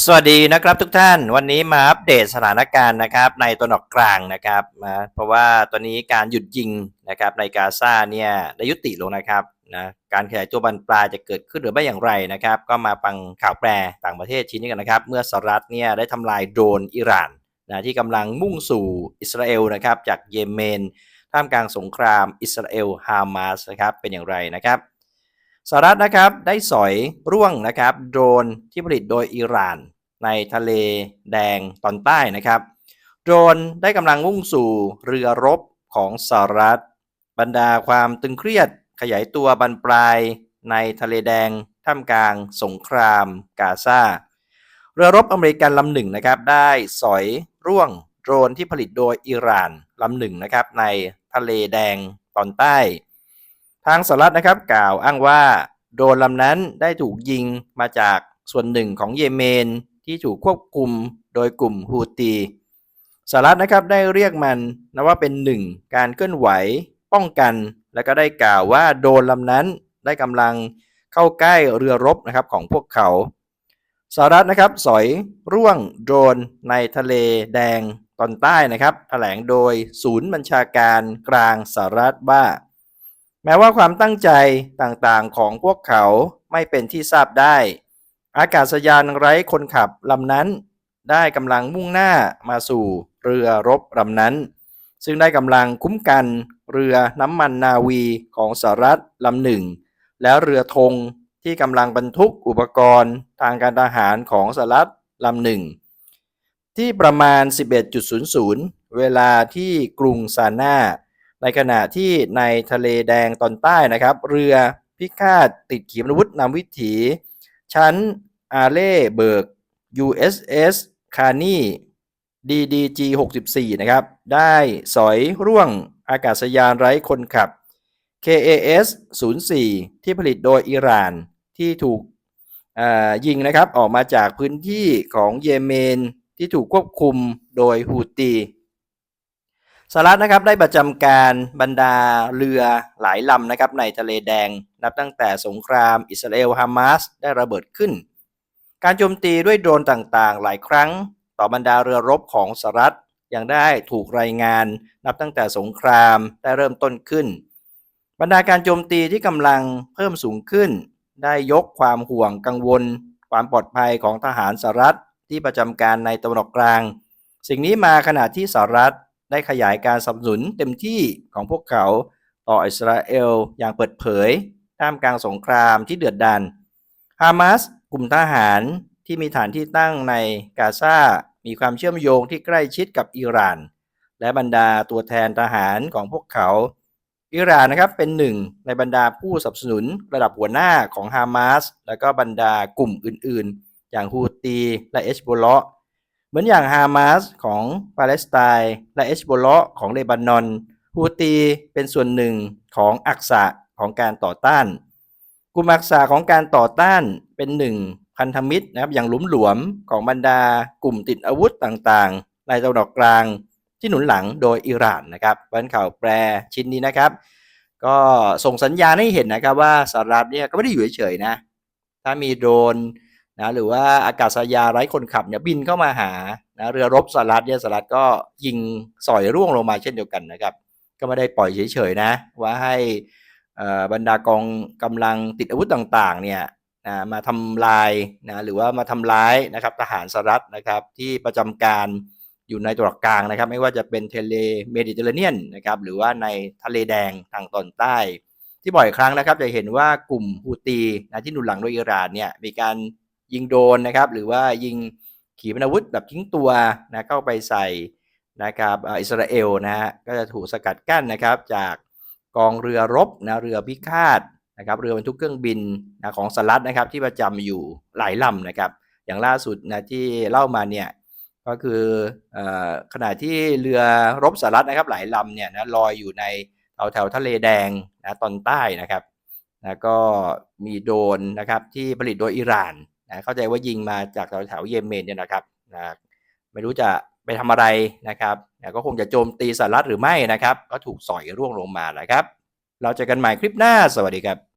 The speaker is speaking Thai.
สวัสดีนะครับทุกท่านวันนี้มาอัปเดตสถานการณ์นะครับในตัวนออกกลางนะครับนะเพราะว่าตอนนี้การหยุดยิงนะครับในกาซาเนี่ยได้ยุติลงนะครับนะการขยายตัวบานปลายจะเกิดขึ้นหรือไม่อย่างไรนะครับ ก็มาฟังข่าวแปรต่างประเทศชิ้นนี้กันนะครับ เมื่อสหรัฐเนี่ยได้ทำลายโดรนอิหร่านนะที่กำลังมุ่งสู่อิสราเอลนะครับจากเยเมนท่ามกลางสงครามอิสราเอลฮามาสนะครับเป็นอย่างไรนะครับ สหรัฐนะครับได้สอยร่วงนะครับโดรนที่ผลิตโดยอิหร่าน ในทะเลแดงตอนใต้นะครับ โดรนได้กำลังมุ่งสู่เรือรบของสหรัฐ บรรดาความตึงเครียดขยายตัวบรรปลายในทะเลแดงท่ามกลางสงครามกาซาเรือรบอเมริกันลำหนึ่งนะครับได้สอยร่วงโดรนที่ผลิตโดยอิหร่านลำหนึ่งนะครับในทะเลแดงตอนใต้ ทางสหรัฐนะครับกล่าวอ้างว่าโดรนลำนั้นได้ถูกยิงมาจากส่วนหนึ่งของเยเมนที่ถูกควบคุมโดยกลุ่มฮูตีสหรัฐนะครับได้เรียกมันนะว่าเป็นหนึ่งการเคลื่อนไหวป้องกัน และก็ได้กล่าวว่าโดรนลำนั้นได้กำลังเข้าใกล้เรือรบนะครับของพวกเขาสหรัฐนะครับสอยร่วงโดรนในทะเลแดงตอนใต้นะครับ แถลงโดยศูนย์บัญชาการกลางสหรัฐว่า แม้ว่าความตั้งใจต่างๆของพวกเขาไม่เป็นที่ทราบได้ อากาศยานไร้คนขับลำนั้น ได้กำลังมุ่งหน้ามาสู่เรือรบลำนั้น ซึ่งได้กำลังคุ้มกันเรือน้ำมันนาวีของสหรัฐลำหนึ่ง แล้วเรือธงที่กำลังบรรทุกอุปกรณ์ทางการทหารของสหรัฐลำหนึ่ง ที่ประมาณ 11.00 เวลาที่กรุงซาน่า ในขณะที่ในทะเลแดงตอนใต้นะครับ เรือพิฆาตติดขีปนาวุธนำวิถี ชั้นอาเล่เบิร์ก USS คานี DDG 64นะครับ ได้สอยร่วงอากาศยานไร้คนขับ KAS 04 ที่ผลิตโดยอิหร่านที่ถูกยิงนะครับ ออกมาจากพื้นที่ของเยเมนที่ถูกควบคุมโดยฮูตี สหรัฐนะครับได้ประจำการบรรดาเรือหลายลำนะครับในทะเลแดง นับตั้งแต่สงครามอิสราเอลฮามาสได้ระเบิดขึ้น การโจมตีด้วยโดรนต่างๆ หลายครั้ง ต่อบรรดาเรือรบของสหรัฐยังได้ถูกรายงาน นับตั้งแต่สงครามได้เริ่มต้นขึ้น บรรดาการโจมตีที่กำลังเพิ่มสูงขึ้น ได้ยกความห่วงกังวล ความปลอดภัยของทหารสหรัฐที่ประจำการในตะวันออกกลาง สิ่งนี้มาขณะที่สหรัฐ ได้ขยายการสนับสนุนเต็มที่ของพวกเขาต่ออิสราเอลอย่างเปิดเผยท่ามกลางสงครามที่เดือดดาลฮามาสกลุ่มทหารที่มีฐานที่ตั้งในกาซา มีความเชื่อมโยงที่ใกล้ชิดกับอิหร่าน และบรรดาตัวแทนทหารของพวกเขา อิหร่านนะครับเป็นหนึ่งในบรรดาผู้สนับสนุนระดับหัวหน้าของฮามาสและก็บรรดากลุ่มอื่นๆ อย่างฮูตีและเอชโบล เหมือนอย่างฮามาสของปาเลสไตน์และเอชโบลของเลบานอนฮูตีเป็นส่วนหนึ่งของอักษะของการต่อต้าน กลุ่มอักษะของการต่อต้านเป็นหนึ่งพันธมิตรนะครับอย่างหลุมหลวมของบรรดากลุ่มติดอาวุธต่างๆ ในตะวันออกกลางที่หนุนหลังโดยอิหร่านนะครับวันข่าวแปรชิ้นนี้นะครับ ก็ส่งสัญญาณให้เห็นนะครับว่าสหรัฐเนี่ยก็ไม่ได้อยู่เฉยๆนะ ถ้ามีโดรน นะหรือว่าอากาศยานไร้คนขับเนี่ยบินเข้ามาหานะเรือรบสหรัฐเนี่ยสหรัฐก็ยิงสอยร่วงลงมาเช่นเดียวกันนะครับ ก็ไม่ได้ปล่อยเฉยๆนะ ว่าให้บรรดากองกำลังติดอาวุธต่างๆเนี่ยนะมาทำลายนะหรือว่ามาทำร้ายนะครับทหารสหรัฐนะครับที่ประจำการอยู่ในตะวันกลางนะครับ ไม่ว่าจะเป็นเทเลเมดิเตอร์เรเนียนนะครับหรือว่าในทะเลแดงทางตอนใต้ ที่บ่อยครั้งนะครับจะเห็นว่ากลุ่มฮูตีนะที่หนุนหลังโดยอิหร่านเนี่ยมีการ ยิงโดนนะครับ หรือว่ายิงขีปนาวุธแบบทิ้งตัวนะเข้าไปใส่นะครับอิสราเอลนะฮะก็จะถูกสกัดกั้นนะครับ จากกองเรือรบนะเรือพิฆาตนะครับ เรือบรรทุกเครื่องบินนะของสหรัฐนะครับ ที่ประจำอยู่หลายลำนะครับ อย่างล่าสุดนะที่เล่ามาเนี่ยก็คือขณะที่เรือรบสหรัฐนะครับ หลายลำเนี่ยนะลอยอยู่ในแถวแถวทะเลแดงนะตอนใต้นะครับนะก็มีโดนนะครับที่ผลิตโดยอิหร่าน นะเข้าใจว่ายิงมาจากแถวแถวเยเมนเนี่ยนะครับนะไม่รู้จะไปทำอะไรนะครับนะก็คงจะโจมตีสหรัฐหรือไม่นะครับ ก็ถูกสอยร่วงลงมานะครับ เราเจอกันใหม่คลิปหน้าสวัสดีครับ